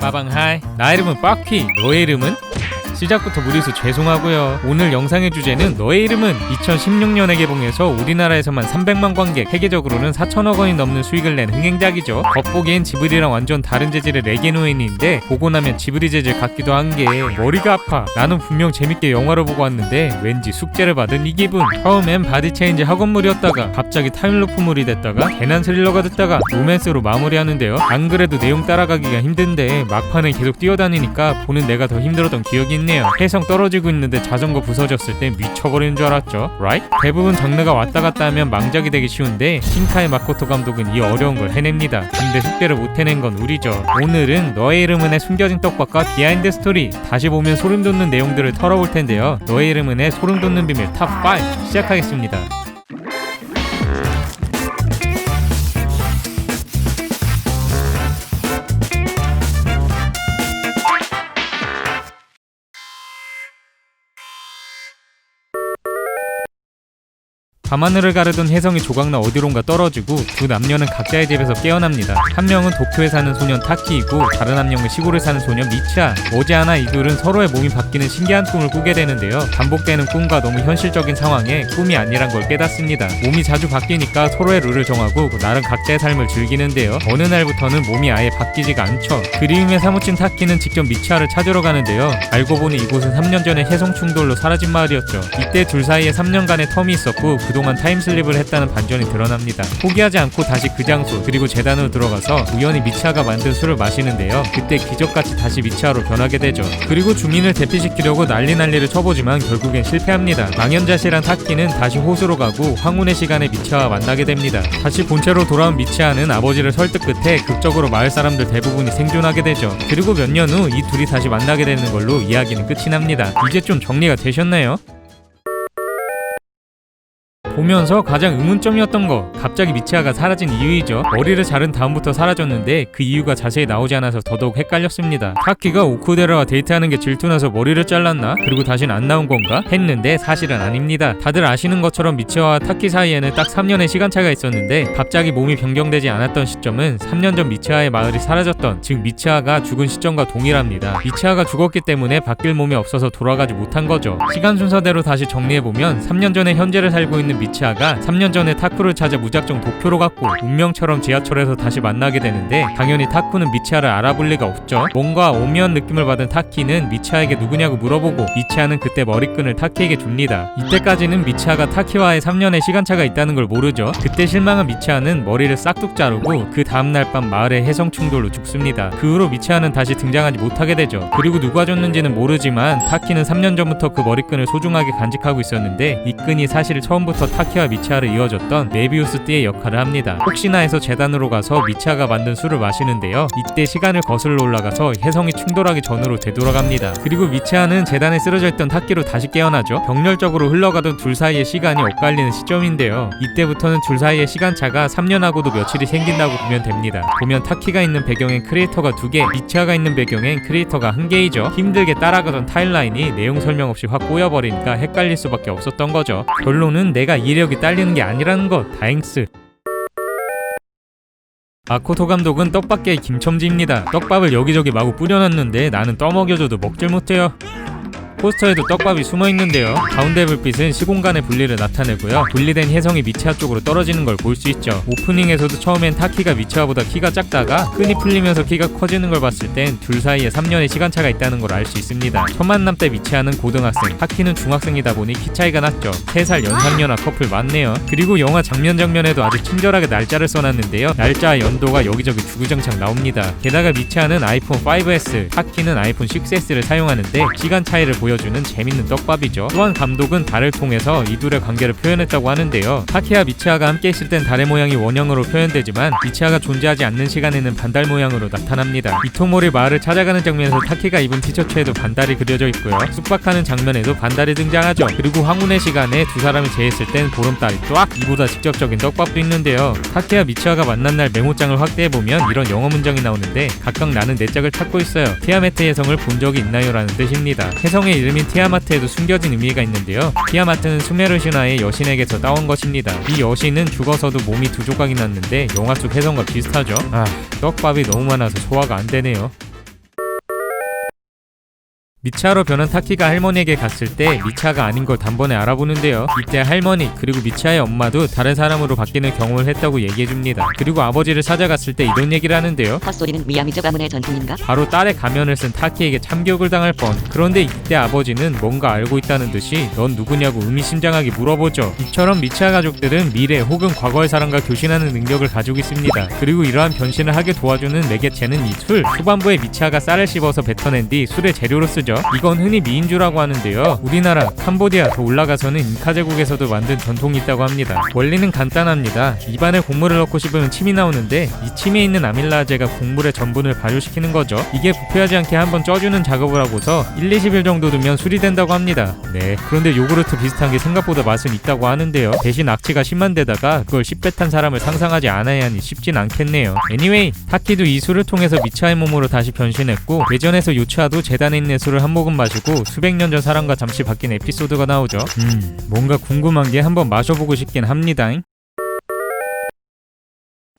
빠방하이 나 이름은 빠퀴 너의 이름은? 시작부터 무리수 죄송하고요. 오늘 영상의 주제는 너의 이름은 2016년에 개봉해서 우리나라에서만 300만 관객 세계적으로는 4천억 원이 넘는 수익을 낸 흥행작이죠. 겉보기엔 지브리랑 완전 다른 재질의 레게노인인데 보고 나면 지브리 재질 같기도 한 게 머리가 아파. 나는 분명 재밌게 영화를 보고 왔는데 왠지 숙제를 받은 이 기분. 처음엔 바디 체인지 학원물이었다가 갑자기 타임루프물이 됐다가 개난 스릴러가 됐다가 로맨스로 마무리하는데요. 안 그래도 내용 따라가기가 힘든데 막판에 계속 뛰어다니니까 보는 내가 더 힘들었던 기억이 있네요. 해성 떨어지고 있는데 자전거 부서졌을 땐 미쳐버리는 줄 알았죠? Right? 대부분 장르가 왔다 갔다 하면 망작이 되기 쉬운데 신카이 마코토 감독은 이 어려운 걸 해냅니다. 근데 숙제를 못 해낸 건 우리죠. 오늘은 너의 이름은의 숨겨진 떡밥과 비하인드 스토리. 다시 보면 소름 돋는 내용들을 털어볼 텐데요. 너의 이름은의 소름 돋는 비밀 탑 5 시작하겠습니다 밤하늘을 가르던 혜성이 조각나 어디론가 떨어지고 두 남녀는 각자의 집에서 깨어납니다. 한 명은 도쿄에 사는 소년 타키이고 다른 한 명은 시골에 사는 소년 미치아. 머지않아 이 둘은 서로의 몸이 바뀌는 신기한 꿈을 꾸게 되는데요. 반복되는 꿈과 너무 현실적인 상황에 꿈이 아니란 걸 깨닫습니다. 몸이 자주 바뀌니까 서로의 룰을 정하고 나름 각자의 삶을 즐기는데요. 어느 날부터는 몸이 아예 바뀌지가 않죠. 그리움에 사무친 타키는 직접 미치아를 찾으러 가는데요. 알고 보니 이곳은 3년 전에 해성 충돌로 사라진 마을이었죠. 이때 둘 사이에 3년간의 텀이 있었고 그동안 타임슬립을 했다는 반전이 드러납니다. 포기하지 않고 다시 그 장소 그리고 재단으로 들어가서 우연히 미치아가 만든 술을 마시는데요. 그때 기적같이 다시 미치아로 변하게 되죠. 그리고 주민을 대피시키려고 난리 난리를 쳐보지만 결국엔 실패합니다. 망연자실한 타키는 다시 호수로 가고 황혼의 시간에 미치아와 만나게 됩니다. 다시 본체로 돌아온 미치아는 아버지를 설득 끝에 극적으로 마을 사람들 대부분이 생존하게 되죠. 그리고 몇 년 후 이 둘이 다시 만나게 되는 걸로 이야기는 끝이 납니다. 이제 좀 정리가 되셨나요? 보면서 가장 의문점이었던 거 갑자기 미치아가 사라진 이유이죠. 머리를 자른 다음부터 사라졌는데 그 이유가 자세히 나오지 않아서 더더욱 헷갈렸습니다. 타키가 오쿠데라와 데이트하는 게 질투나서 머리를 잘랐나? 그리고 다신 안 나온 건가? 했는데 사실은 아닙니다. 다들 아시는 것처럼 미치아와 타키 사이에는 딱 3년의 시간차가 있었는데 갑자기 몸이 변경되지 않았던 시점은 3년 전 미치아의 마을이 사라졌던 즉 미치아가 죽은 시점과 동일합니다. 미치아가 죽었기 때문에 바뀔 몸이 없어서 돌아가지 못한 거죠. 시간 순서대로 다시 정리해보면 3년 전에 현재를 살고 있는 미치 아가 3년 전에 타쿠를 찾아 무작정 도쿄로 갔고 운명처럼 지하철에서 다시 만나게 되는데 당연히 타쿠는 미치아를 알아볼 리가 없죠. 뭔가 오묘한 느낌을 받은 타키는 미치아에게 누구냐고 물어보고 미치아는 그때 머리끈을 타키에게 줍니다. 이때까지는 미치아가 타키와의 3년의 시간차가 있다는 걸 모르죠. 그때 실망한 미치아는 머리를 싹둑 자르고 그 다음날 밤 마을의 해성 충돌로 죽습니다. 그 후로 미치아는 다시 등장하지 못하게 되죠. 그리고 누가 줬는지는 모르지만 타키는 3년 전부터 그 머리끈을 소중하게 간직하고 있었는데 이 끈이 사실 처음부터 타키와 미치아를 이어줬던 메비우스 띠의 역할을 합니다. 혹시나 해서 재단으로 가서 미치아가 만든 술을 마시는데요. 이때 시간을 거슬러 올라가서 혜성이 충돌하기 전으로 되돌아갑니다. 그리고 미치아는 재단에 쓰러져 있던 타키로 다시 깨어나죠. 병렬적으로 흘러가던 둘 사이의 시간이 엇갈리는 시점인데요. 이때부터는 둘 사이의 시간차가 3년하고도 며칠이 생긴다고 보면 됩니다. 보면 타키가 있는 배경엔 크리에이터가 두 개, 미치아가 있는 배경엔 크리에이터가 한 개이죠. 힘들게 따라가던 타임라인이 내용 설명 없이 확 꼬여버리니까 헷갈릴 수밖에 없었던 거죠. 결론은 내가 이력이 딸리는 게 아니라는 것 다행스. 마코토 감독은 떡밥계의 김첨지입니다. 떡밥을 여기저기 마구 뿌려놨는데 나는 떠먹여줘도 먹질 못해요 포스터에도 떡밥이 숨어 있는데요. 가운데 불빛은 시공간의 분리를 나타내고요. 분리된 혜성이 미치아 쪽으로 떨어지는 걸 볼 수 있죠. 오프닝에서도 처음엔 타키가 미치아보다 키가 작다가 끈이 풀리면서 키가 커지는 걸 봤을 땐 둘 사이에 3년의 시간차가 있다는 걸 알 수 있습니다. 첫 만남 때 미치아는 고등학생, 타키는 중학생이다 보니 키 차이가 났죠. 3살 연상연하 커플 맞네요. 그리고 영화 장면 장면에도 아주 친절하게 날짜를 써놨는데요. 날짜와 연도가 여기저기 주구장창 나옵니다. 게다가 미치아는 아이폰 5S, 타키는 아이폰 6S를 사용하는데 시간 차이를 보여 주는 재밌는 떡밥이죠. 또한 감독은 달을 통해서 이 둘의 관계를 표현했다고 하는데요. 타키와 미치아가 함께 있을 땐 달의 모양이 원형으로 표현되지만 미치아가 존재하지 않는 시간에는 반달 모양으로 나타납니다. 이토모리 마을을 찾아가는 장면에서 타키가 입은 티셔츠에도 반달이 그려져 있고요. 숙박하는 장면에도 반달이 등장하죠. 그리고 황혼의 시간에 두 사람이 재했을 땐 보름달이 쫙 이보다 직접적인 떡밥도 있는데요. 타키와 미치아가 만난 날 메모장을 확대해보면 이런 영어 문장이 나오는데 각각 나는 내 짝을 찾고 있어요. 티아메트의 성을 본 적이 있나요? 라는 뜻입니다. 혜성의 이름인 티아마트에도 숨겨진 의미가 있는데요. 티아마트는 수메르 신화의 여신에게서 따온 것입니다. 이 여신은 죽어서도 몸이 두 조각이 났는데 영화 속 혜성과 비슷하죠. 아, 떡밥이 너무 많아서 소화가 안 되네요. 미차로 변한 타키가 할머니에게 갔을 때 미차가 아닌 걸 단번에 알아보는데요. 이때 할머니 그리고 미차의 엄마도 다른 사람으로 바뀌는 경험을 했다고 얘기해줍니다. 그리고 아버지를 찾아갔을 때 이런 얘기를 하는데요. 헛소리는 미야미족 가문의 전통인가? 바로 딸의 가면을 쓴 타키에게 참교육을 당할 뻔. 그런데 이때 아버지는 뭔가 알고 있다는 듯이 넌 누구냐고 의미심장하게 물어보죠. 이처럼 미차 가족들은 미래 혹은 과거의 사람과 교신하는 능력을 가지고 있습니다. 그리고 이러한 변신을 하게 도와주는 매개체는 이 술. 후반부에 미차가 쌀을 씹어서 뱉어낸 뒤 술의 재료로 쓰죠. 이건 흔히 미인주라고 하는데요. 우리나라, 캄보디아 더 올라가서는 인카 제국에서도 만든 전통이 있다고 합니다. 원리는 간단합니다. 입안에 곡물을 넣고 씹으면 침이 나오는데 이 침에 있는 아밀라제가 곡물의 전분을 발효시키는 거죠. 이게 부패하지 않게 한번 쪄주는 작업을 하고서 1, 20일 정도 두면 술이 된다고 합니다. 네. 그런데 요구르트 비슷한 게 생각보다 맛은 있다고 하는데요. 대신 악취가 심한 데다가 그걸 씹뱉한 사람을 상상하지 않아야 하니 쉽진 않겠네요. Anyway, 타키도 이 술을 통해서 미차의 몸으로 다시 변신했고 외전에서 요차도 재단에 있는 술을 한 모금 마시고 수백 년 전 사람과 잠시 바뀐 에피소드가 나오죠. 음, 뭔가 궁금한 게 한번 마셔보고 싶긴 합니다.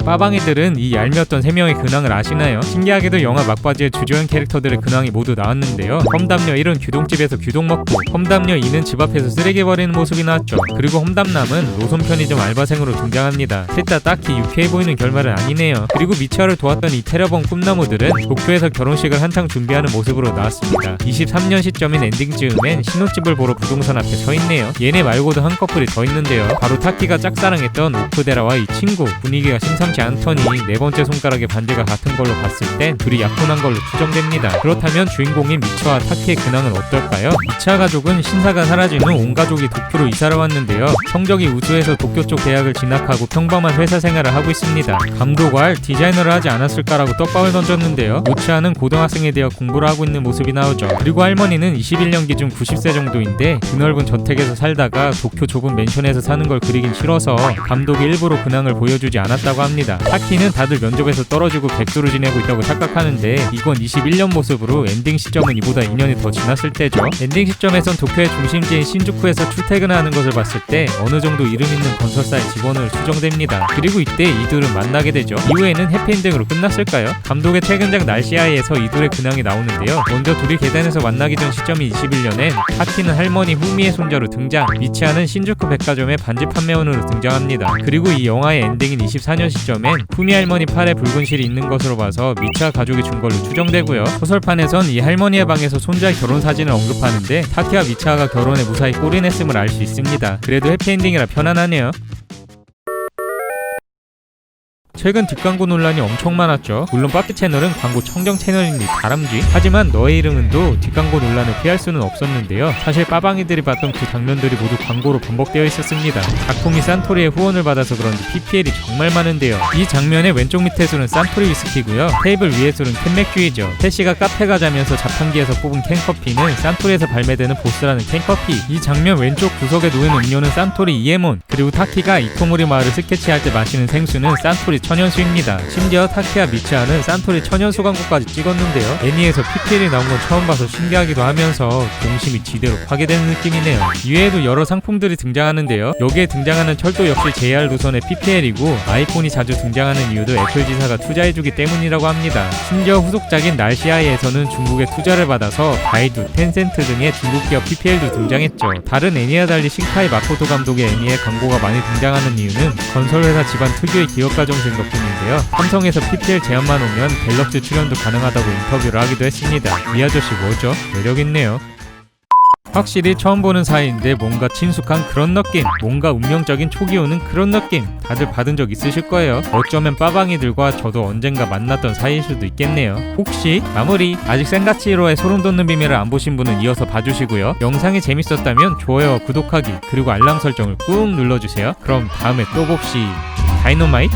빠방이들은 이 얄미웠던 세 명의 근황을 아시나요? 신기하게도 영화 막바지에 주조연 캐릭터들의 근황이 모두 나왔는데요. 험담녀 1은 규동집에서 규동 먹고, 험담녀 2는 집 앞에서 쓰레기 버리는 모습이 나왔죠. 그리고 험담남은 노선 편의점 알바생으로 등장합니다. 셋 다 딱히 유쾌해 보이는 결말은 아니네요. 그리고 미차를 도왔던 이 테러범 꿈나무들은 도쿄에서 결혼식을 한창 준비하는 모습으로 나왔습니다. 23년 시점인 엔딩 즈음엔 신혼집을 보러 부동산 앞에 서 있네요. 얘네 말고도 한 커플이 더 있는데요. 바로 타키가 짝사랑했던 오쿠데라와 이 친구. 분위기가 심상 치 않더니 네 번째 손가락의 반지가 같은 걸로 봤을 땐 둘이 약혼한 걸로 추정됩니다. 그렇다면 주인공인 미차와 타키의 근황은 어떨까요? 미차 가족은 신사가 사라진 후 온 가족이 도쿄로 이사를 왔는데요. 성적이 우수해서 도쿄 쪽 대학을 진학하고 평범한 회사 생활을 하고 있습니다. 감독할 디자이너를 하지 않았을까라고 떡밥을 던졌는데요. 우치아는 고등학생에 대해 공부를 하고 있는 모습이 나오죠. 그리고 할머니는 21년 기준 90세 정도인데 드넓은 저택에서 살다가 도쿄 좁은 맨션에서 사는 걸 그리긴 싫어서 감독이 일부러 근황을 보여주지 않았다고 합니다. 타키는 다들 면접에서 떨어지고 백수로 지내고 있다고 착각하는데 이건 21년 모습으로 엔딩 시점은 이보다 2년이 더 지났을 때죠. 엔딩 시점에선 도쿄의 중심지인 신주쿠에서 출퇴근하는 것을 봤을 때 어느 정도 이름 있는 건설사의 직원으로 추정됩니다. 그리고 이때 이둘은 만나게 되죠. 이후에는 해피엔딩으로 끝났을까요? 감독의 최근작 날씨아이에서 이둘의 근황이 나오는데요. 먼저 둘이 계단에서 만나기 전 시점인 21년엔 타키는 할머니 후미의 손자로 등장, 미치아는 신주쿠 백화점의 반지 판매원으로 등장합니다. 그리고 이 영화의 엔딩인 24년 시점 엔 후미 할머니 팔에 붉은 실이 있는 것으로 봐서 미치아 가족이 준 걸로 추정되고요. 소설판에선 이 할머니의 방에서 손자의 결혼 사진을 언급하는데 타키와 미치아가 결혼에 무사히 꼴인했음을 알 수 있습니다. 그래도 해피엔딩이라 편안하네요. 최근 뒷광고 논란이 엄청 많았죠. 물론 빠삐 채널은 광고 청정 채널이니 다람쥐. 하지만 너의 이름은도 뒷광고 논란을 피할 수는 없었는데요. 사실 빠방이들이 봤던 그 장면들이 모두 광고로 반복되어 있었습니다. 작품이 산토리의 후원을 받아서 그런지 PPL이 정말 많은데요. 이 장면의 왼쪽 밑에 술은 산토리 위스키고요. 테이블 위에 술은 캔맥주이죠. 태시가 카페 가자면서 자판기에서 뽑은 캔커피는 산토리에서 발매되는 보스라는 캔커피. 이 장면 왼쪽 구석에 놓인 음료는 산토리 이에몬. 그리고 타키가 이토모리 마을을 스케치할 때 마시는 생수는 산토리 천연수입니다. 심지어 타키와 미치아는 산토리 천연수 광고까지 찍었는데요. 애니에서 PPL이 나온 건 처음 봐서 신기하기도 하면서 동심이 지대로 파괴되는 느낌이네요. 이외에도 여러 상품들이 등장하는데요. 여기에 등장하는 철도 역시 JR 노선의 PPL이고 아이폰이 자주 등장하는 이유도 애플 지사가 투자해주기 때문이라고 합니다. 심지어 후속작인 날씨아이에서는 중국의 투자를 받아서 바이두, 텐센트 등의 중국 기업 PPL도 등장했죠. 다른 애니와 달리 신카이 마코토 감독의 애니에 광고가 많이 등장하는 이유는 건설회사 집안 특유의 기업가 정신 덕분인데요. 삼성에서 PPL 제안만 오면 갤럭시 출연도 가능하다고 인터뷰를 하기도 했습니다. 이 아저씨 뭐죠? 매력 있네요. 확실히 처음 보는 사이인데 뭔가 친숙한 그런 느낌 뭔가 운명적인 촉이 오는 그런 느낌 다들 받은 적 있으실 거예요 어쩌면 빠방이들과 저도 언젠가 만났던 사이일 수도 있겠네요 혹시 마무리 아직 생가치로의 소름 돋는 비밀을 안 보신 분은 이어서 봐주시고요 영상이 재밌었다면 좋아요와 구독하기 그리고 알람 설정을 꾹 눌러주세요 그럼 다음에 또 봅시 다이노마이트